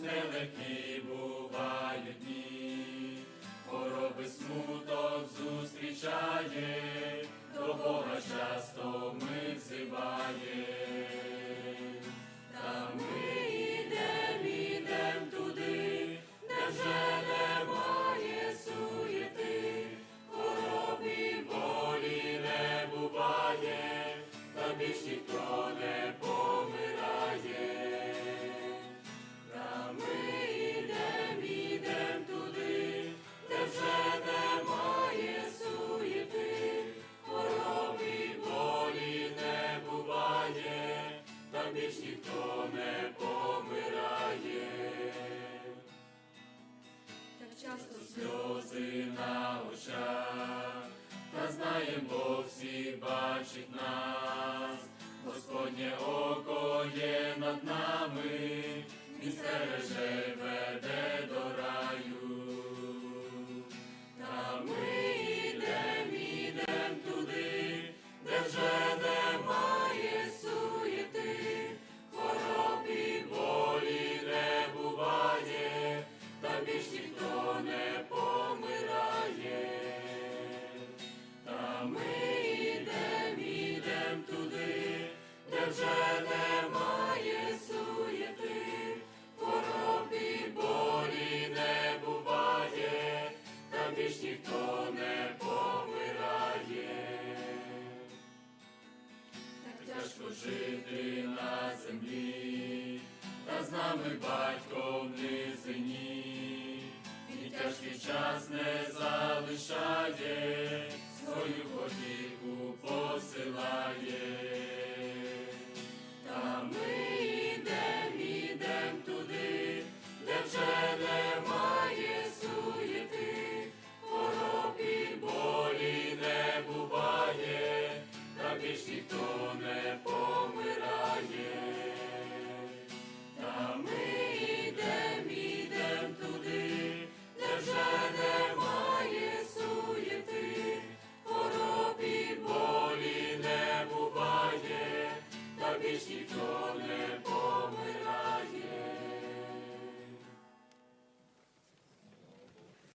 хоч нелегкі бувають дні, хороби смуток зустрічає, до Бога часто. Бог всі бачить нас, Господнє око є над нами, Він стереже веде. ти ніхто не помирає, так тяжко жити на землі, та з нами батько в низині, і тяжкий час не залишає свою подіку посилає. ніхто.